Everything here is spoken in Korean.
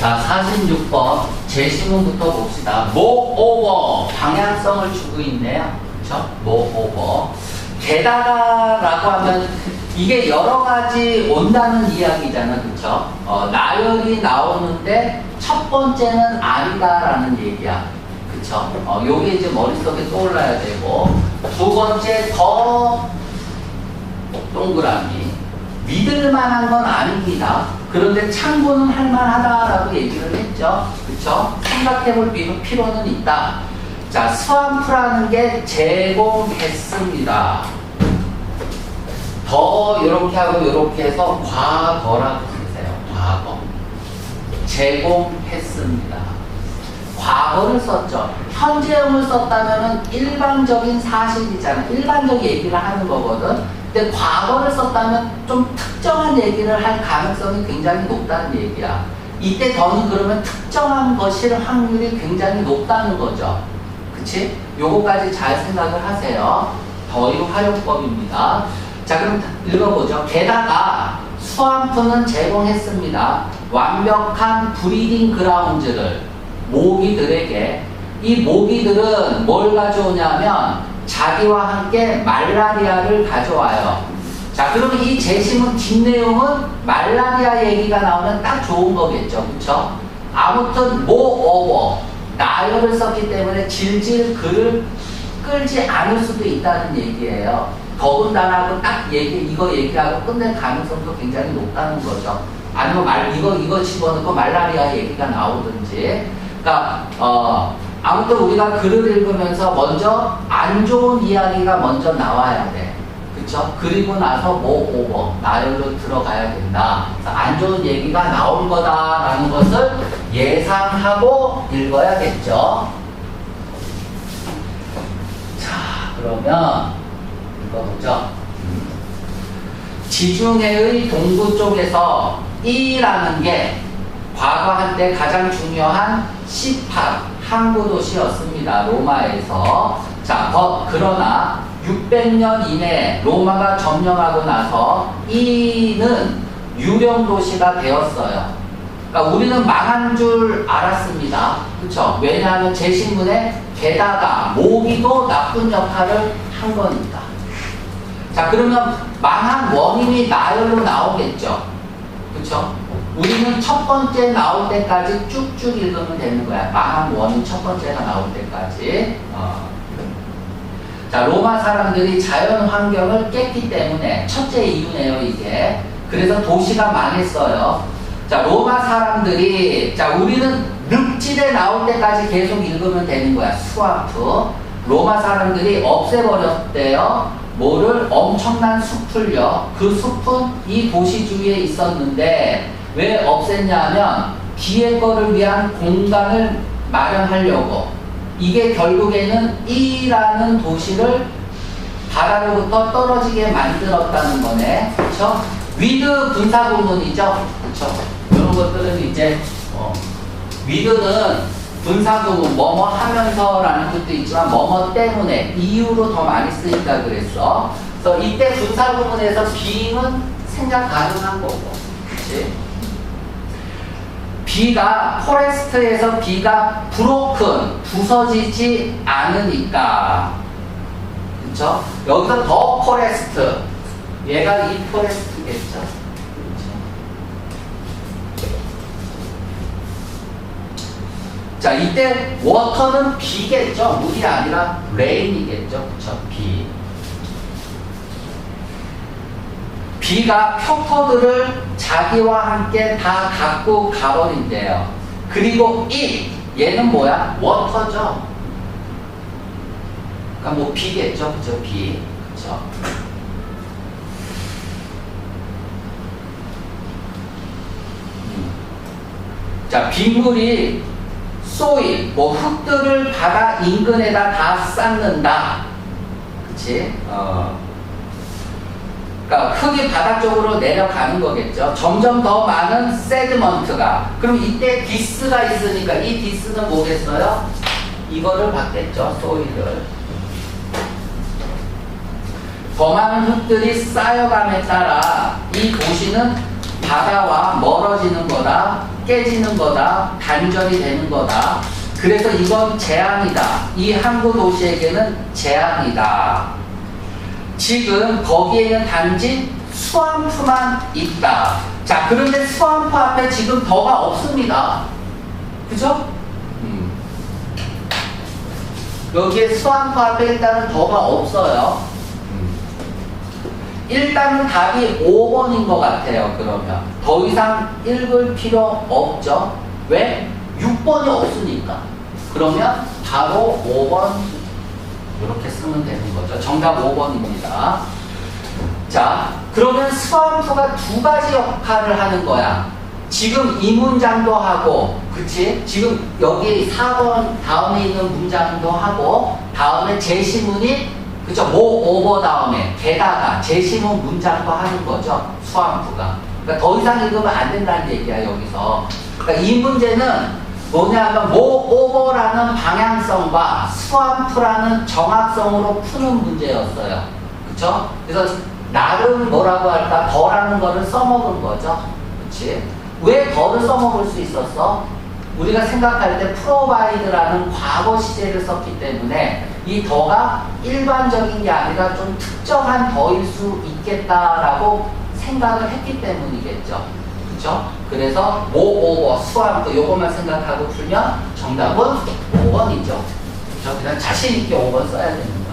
자, 46번 제시문부터 봅시다. 모오버 방향성을 주고 있네요. 그렇죠? 모오버. 게다가라고 하면 이게 여러 가지 온다는 이야기잖아, 그렇죠? 어, 나열이 나오는데 첫 번째는 아니다라는 얘기야, 그렇죠? 어, 요게 이제 머릿속에 떠올라야 되고 두 번째 더 동그라미 믿을 만한 건 아닙니다. 그런데 참고는 할 만하다라고 얘기를 했죠. 그쵸? 생각해 볼 필요- 필요는 있다. 자, 스완프라는 게 제공했습니다. 더 이렇게 하고 이렇게 해서 과거라고 쓰세요. 과거. 제공했습니다. 과거를 썼죠. 현재형을 썼다면 일반적인 사실이잖아. 일반적 얘기를 하는 거거든. 근데 과거를 썼다면 좀 특정한 얘기를 할 가능성이 굉장히 높다는 얘기야. 이때 더는 그러면 특정한 것일 확률이 굉장히 높다는 거죠. 그치? 요거까지 잘 생각을 하세요. 더위 활용법입니다. 자, 그럼 읽어보죠. 게다가 수암프는 제공했습니다. 완벽한 브리딩 그라운드를 모기들에게 이 모기들은 뭘 가져오냐면 자기와 함께 말라리아를 가져와요. 자, 그러면 이 제시문 뒷내용은 말라리아 얘기가 나오면 딱 좋은 거겠죠. 그쵸? 아무튼 모오버 나열을 썼기 때문에 질질 글을 끌지 않을 수도 있다는 얘기예요. 더군다나 딱 얘기 이거 얘기하고 끝낼 가능성도 굉장히 높다는 거죠. 아니면 말 이거 이거 집어넣고 말라리아 얘기가 나오든지. 그러니까 어 아무튼 우리가 글을 읽으면서 먼저 안 좋은 이야기가 먼저 나와야 돼. 그쵸? 그리고 나서 뭐 오버 나열로 들어가야 된다. 안 좋은 얘기가 나올 거다라는 것을 예상하고 읽어야겠죠. 자, 그러면 읽어보죠. 지중해의 동부 쪽에서 이라는 게 과거 한때 가장 중요한 시파 항구 도시였습니다. 로마에서. 자, 더 그러나 600년 이내 로마가 점령하고 나서 이는 유령 도시가 되었어요. 그러니까 우리는 망한 줄 알았습니다. 그렇죠? 왜냐하면 제 신문에 게다가 모기도 나쁜 역할을 한 거니까. 자, 그러면 망한 원인이 나열로 나오겠죠. 그렇죠? 우리는 첫 번째 나올 때까지 쭉쭉 읽으면 되는 거야. 망한 원인 첫 번째가 나올 때까지. 어. 자, 로마 사람들이 자연 환경을 깼기 때문에 첫째 이유네요, 이게. 그래서 도시가 망했어요. 자, 로마 사람들이, 자, 우리는 늪지대 나올 때까지 계속 읽으면 되는 거야. 수아프. 로마 사람들이 없애버렸대요. 뭐를 엄청난 숲을요. 그 숲은 이 도시 주위에 있었는데 왜 없앴냐면 뒤에 거를 위한 공간을 마련하려고 이게 결국에는 이라는 도시를 바다로부터 떨어지게 만들었다는 거네. 그렇죠? 위드 분사 구문이죠. 그렇죠? 이런 것들은 이제 어, 위드는 분사 구문 뭐뭐 하면서라는 뜻도 있지만 뭐뭐 때문에 이유로 더 많이 쓰인다 그랬어. 그래서 이때 분사 구문에서 being은 생각 가능한 거고. 그렇지? 비가 포레스트에서 비가 브로큰 부서지지 않으니까 그렇죠? 여기서 더 포레스트 얘가 이 포레스트겠죠. 자 이때 워터는 비겠죠. 물이 아니라 레인이겠죠. 그렇죠? 비. 비가 표터들을 자기와 함께 다 갖고 가버린대요. 그리고 it 얘는 뭐야? 워터죠. 그러니까 뭐 비겠죠, 그죠? 비, 그죠? 음. 자, 빗물이 소일, 뭐 흙들을 바다 인근에다 다 쌓는다. 그치? 어. 그러니까 흙이 바다 쪽으로 내려가는 거겠죠. 점점 더 많은 세드먼트가. 그럼 이때 디스가 있으니까 이 디스는 뭐겠어요? 이거를 받겠죠. 소일을. 더 많은 흙들이 쌓여감에 따라 이 도시는 바다와 멀어지는 거다, 깨지는 거다, 단절이 되는 거다. 그래서 이건 재앙이다. 이 항구 도시에게는 재앙이다. 지금 거기에는 단지 수암프만 있다. 자, 그런데 수암프 앞에 지금 더가 없습니다. 그죠? 음. 여기에 수암프 앞에 일단은 더가 없어요. 음. 일단은 답이 5번인 것 같아요, 그러면. 더 이상 읽을 필요 없죠? 왜? 6번이 없으니까. 그러면 바로 5번 이렇게 쓰면 되는 거죠. 정답 5번입니다. 자, 그러면 스와프가 두 가지 역할을 하는 거야. 지금 이 문장도 하고, 그치? 지금 여기 4번 다음에 있는 문장도 하고, 다음에 제시문이, 그쵸? 모 오버 다음에, 게다가 제시문 문장도 하는 거죠. 스와프가. 그러니까 더 이상 읽으면 안 된다는 얘기야, 여기서. 그러니까 이 문제는 뭐냐면 모 오버라는 방향성과 스와프라는 정확성으로 푸는 문제였어요. 그쵸? 그래서 나름 뭐라고 할까 더라는 거를 써먹은 거죠. 그치? 왜 더를 써먹을 수 있었어? 우리가 생각할 때 프로바이드라는 과거 시제를 썼기 때문에 이 더가 일반적인 게 아니라 좀 특정한 더일 수 있겠다라고 생각을 했기 때문이겠죠. 그쵸? 그래서 모 오버 수학도 요것만 생각하고 풀면 정답은 5번이죠. 그쵸? 그냥 자신 있게 5번 써야 되는